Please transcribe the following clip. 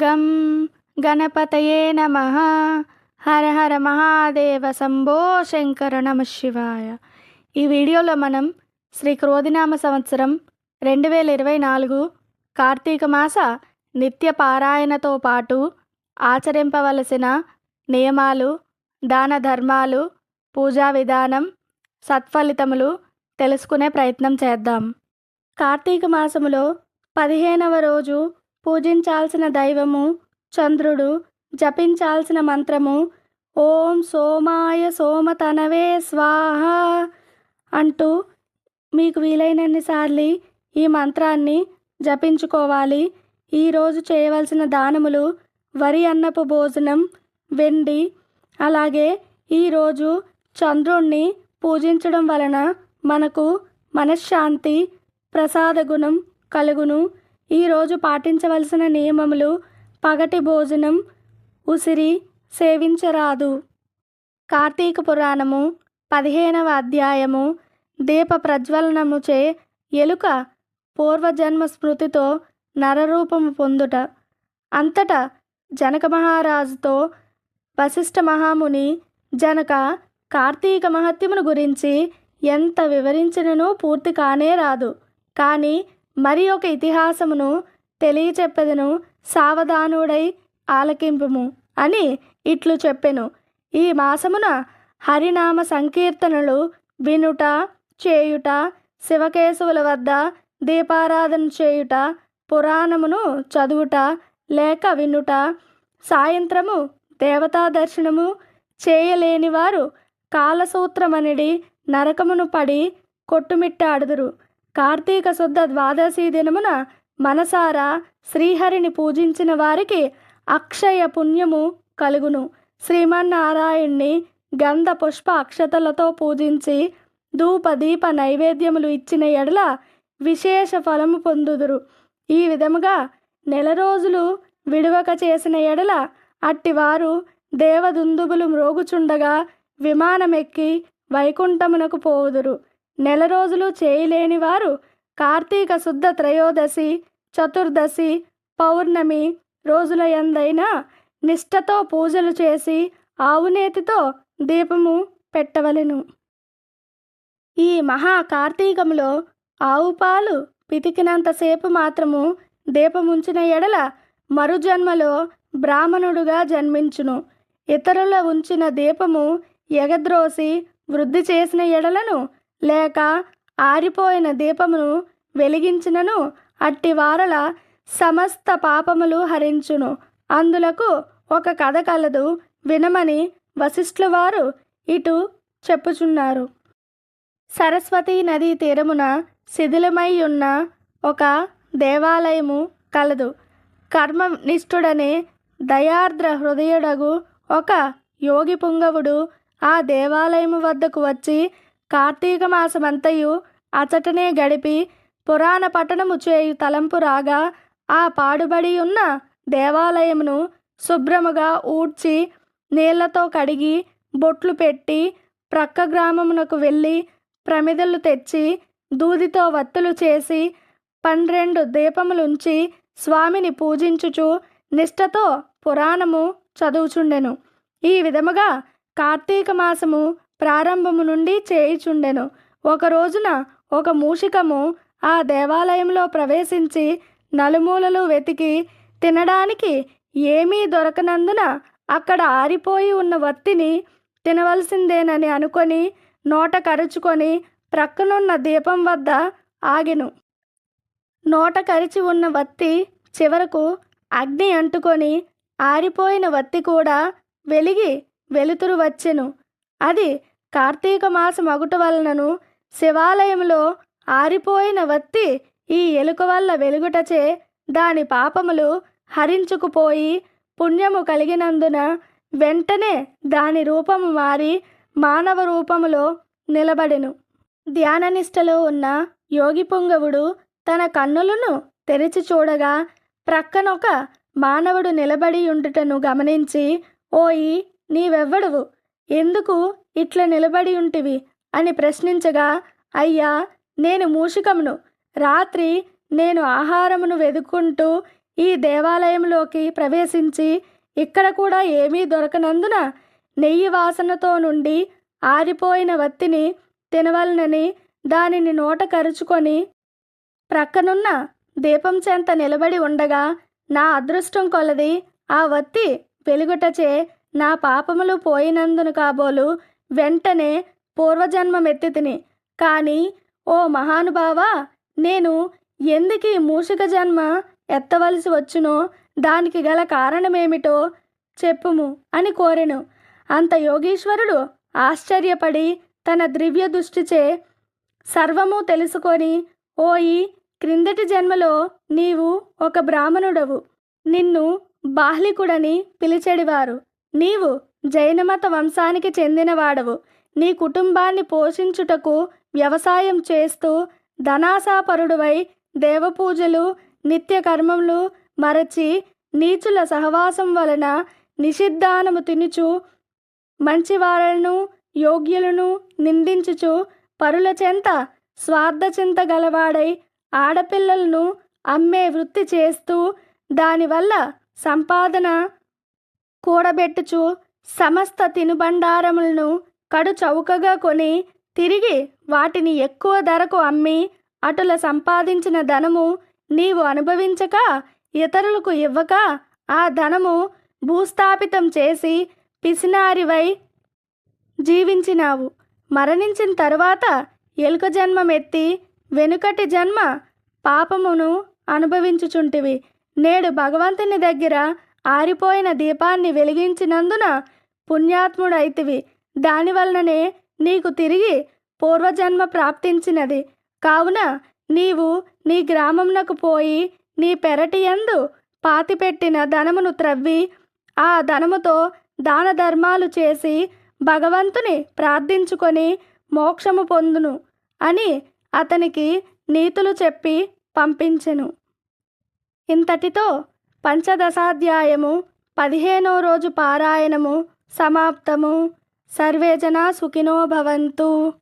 గం గణపతయే నమ హర హర మహాదేవ శంభో శంకర నమ శివాయ ఈ వీడియోలో మనం శ్రీ క్రోధినామ సంవత్సరం రెండు వేల ఇరవై నాలుగు కార్తీక మాస నిత్య పారాయణతో పాటు ఆచరింపవలసిన నియమాలు దాన ధర్మాలు పూజా విధానం సత్ఫలితములు తెలుసుకునే ప్రయత్నం చేద్దాం. కార్తీక మాసములో పదిహేనవ రోజు పూజించాల్సిన దైవము చంద్రుడు జపించాల్సిన మంత్రము ఓం సోమాయ సోమతనవే స్వాహ అంటూ మీకు వీలైనన్నిసార్లు ఈ మంత్రాన్ని జపించుకోవాలి. ఈరోజు చేయవలసిన దానములు వరి అన్నపు భోజనం వెండి అలాగే ఈరోజు చంద్రుణ్ణి పూజించడం వలన మనకు మనశ్శాంతి ప్రసాద గుణం కలుగును. ఈరోజు పాటించవలసిన నియమములు పగటి భోజనం ఉసిరి సేవించరాదు. కార్తీక పురాణము పదిహేనవ అధ్యాయము దీప ప్రజ్వలనముచే ఎలుక పూర్వజన్మ స్మృతితో నరరూపము పొందుట. అంతటా జనక మహారాజుతో వశిష్ఠ మహాముని జనక కార్తీక మహత్యమును గురించి ఎంత వివరించినను పూర్తి కానే రాదు. కానీ మరి ఒక ఇతిహాసమును తెలియచెప్పెదను సావధానుడై ఆలకింపుము అని ఇట్లు చెప్పెను. ఈ మాసమున హరినామ సంకీర్తనలు వినుట చేయుట శివకేశవుల వద్ద దీపారాధన చేయుట పురాణమును చదువుట లేక వినుట సాయంత్రము దేవతా దర్శనము చేయలేని వారు కాలసూత్రమనిడి నరకమును పడి కొట్టుమిట్టాడుదురు. కార్తీక శుద్ధ ద్వాదశి దినమున మనసారా శ్రీహరిని పూజించిన వారికి అక్షయ పుణ్యము కలుగును. శ్రీమన్నారాయణ్ణి గంధ పుష్ప అక్షతలతో పూజించి ధూప దీప నైవేద్యములు ఇచ్చిన ఎడల విశేష ఫలము పొందుదురు. ఈ విధముగా నెల రోజులు విడువక చేసిన ఎడల అట్టివారు దేవదుందుబులు మ్రోగుచుండగా విమానమెక్కి వైకుంఠమునకు పోవుదురు. నెల రోజులు చేయలేని వారు కార్తీక శుద్ధ త్రయోదశి చతుర్దశి పౌర్ణమి రోజుల ఎందైనా నిష్టతో పూజలు చేసి ఆవునేతితో దీపము పెట్టవలెను. ఈ మహా కార్తీకములో ఆవు పాలు పితికినంతసేపు మాత్రము దీపముంచిన ఎడల మరుజన్మలో బ్రాహ్మణుడుగా జన్మించును. ఇతరుల ఉంచిన దీపము ఎగద్రోసి వృద్ధి చేసిన ఎడలను లేక ఆరిపోయిన దీపమును వెలిగించినను అట్టి వారల సమస్త పాపములు హరించును. అందులకు ఒక కథ కలదు వినమని వశిష్ఠుల వారు ఇటు చెప్పుచున్నారు. సరస్వతీ నదీ తీరమున శిథిలమై ఉన్న ఒక దేవాలయము కలదు. కర్మనిష్ఠుడనే దయార్ద్ర హృదయుడగు ఒక యోగి పుంగవుడు ఆ దేవాలయము వద్దకు వచ్చి కార్తీక మాసమంతయు అచటనే గడిపి పురాణ పట్టణము చేయు తలంపు రాగా ఆ పాడుబడి ఉన్న దేవాలయమును శుభ్రముగా ఊడ్చి నీళ్ళతో కడిగి బొట్లు పెట్టి ప్రక్క గ్రామమునకు వెళ్ళి ప్రమిదలు తెచ్చి దూదితో వత్తులు చేసి పన్నెండు దీపములుంచి స్వామిని పూజించుచు నిష్టతో పురాణము చదువుచుండెను. ఈ విధముగా కార్తీక మాసము ప్రారంభము నుండి చేయిచుండెను. ఒక రోజున ఒక మూషికము ఆ దేవాలయంలో ప్రవేశించి నలుమూలలు వెతికి తినడానికి ఏమీ దొరకనందున అక్కడ ఆరిపోయి ఉన్న వత్తిని తినవలసిందేనని అనుకొని నోట కరుచుకొని ప్రక్కనున్న దీపం వద్ద ఆగెను. నోట కరిచి ఉన్న వత్తి చివరకు అగ్ని అంటుకొని ఆరిపోయిన వత్తి కూడా వెలిగి వెలుతురు వచ్చెను. అది కార్తీక మాసం అగుట వలనను శివాలయంలో ఆరిపోయిన వత్తి ఈ ఎలుక వల్ల వెలుగుటచే దాని పాపములు హరించుకుపోయి పుణ్యము కలిగినందున వెంటనే దాని రూపము మారి మానవ రూపములో నిలబడెను. ధ్యాననిష్టలో ఉన్న యోగి పుంగవుడు తన కన్నులను తెరిచి చూడగా ప్రక్కనొక మానవుడు నిలబడి ఉండుటను గమనించి ఓయి నీవెవ్వడువు? ఎందుకు ఇట్లా నిలబడి ఉంటివి? అని ప్రశ్నించగా అయ్యా నేను మూషికమును. రాత్రి నేను ఆహారమును వెదుక్కుంటూ ఈ దేవాలయంలోకి ప్రవేశించి ఇక్కడ కూడా ఏమీ దొరకనందున నెయ్యి వాసనతో నుండి ఆరిపోయిన వత్తిని తినవలనని దానిని నోట కరుచుకొని ప్రక్కనున్న దీపం చెంత నిలబడి ఉండగా నా అదృష్టం కొలది ఆ వత్తి వెలుగుటచే నా పాపములు పోయినందును కాబోలు వెంటనే పూర్వజన్మమెత్తితిని. కానీ ఓ మహానుభావ నేను ఎందుకు ఈ మూషిక జన్మ ఎత్తవలసి వచ్చునో దానికి గల కారణమేమిటో చెప్పుము అని కోరెను. అంత యోగీశ్వరుడు ఆశ్చర్యపడి తన దివ్య దృష్టిచే సర్వము తెలుసుకొని ఓయి క్రిందటి జన్మలో నీవు ఒక బ్రాహ్మణుడవు. నిన్ను బాహ్లికుడని పిలిచెడివారు. నీవు జైనమత వంశానికి చెందినవాడవు. నీ కుటుంబాన్ని పోషించుటకు వ్యవసాయం చేస్తూ ధనాశాపరుడువై దేవపూజలు నిత్య కర్మములు మరచి నీచుల సహవాసం వలన నిషిద్ధానము తినుచు మంచివారలను యోగ్యులను నిందించుచు పరుల చెంత స్వార్థచింత గలవాడై ఆడపిల్లలను అమ్మే వృత్తి చేస్తూ దానివల్ల సంపాదన కూడబెట్టుచు సమస్త తినుబండారములను కడు చౌకగా కొని తిరిగి వాటిని ఎక్కువ ధరకు అమ్మి అటుల సంపాదించిన ధనము నీవు అనుభవించక ఇతరులకు ఇవ్వక ఆ ధనము భూస్థాపితం చేసి పిసినారివై జీవించినావు. మరణించిన తరువాత ఎలుక జన్మమెత్తి వెనుకటి జన్మ పాపమును అనుభవించుచుంటివి. నేడు భగవంతుని దగ్గర ఆరిపోయిన దీపాన్ని వెలిగించినందున పుణ్యాత్ముడైతివి. దానివలననే నీకు తిరిగి పూర్వజన్మ ప్రాప్తించినది. కావున నీవు నీ గ్రామమునకు పోయి నీ పెరటి యందు పాతిపెట్టిన ధనమును త్రవ్వి ఆ ధనముతో దాన ధర్మాలు చేసి భగవంతుని ప్రార్థించుకొని మోక్షము పొందును అని అతనికి నీతులు చెప్పి పంపించెను. ఇంతటితో పంచదశాధ్యాయము పదిహేనో రోజు పారాయణము సమాప్తము. సర్వే జనా సుఖినో భవంతు.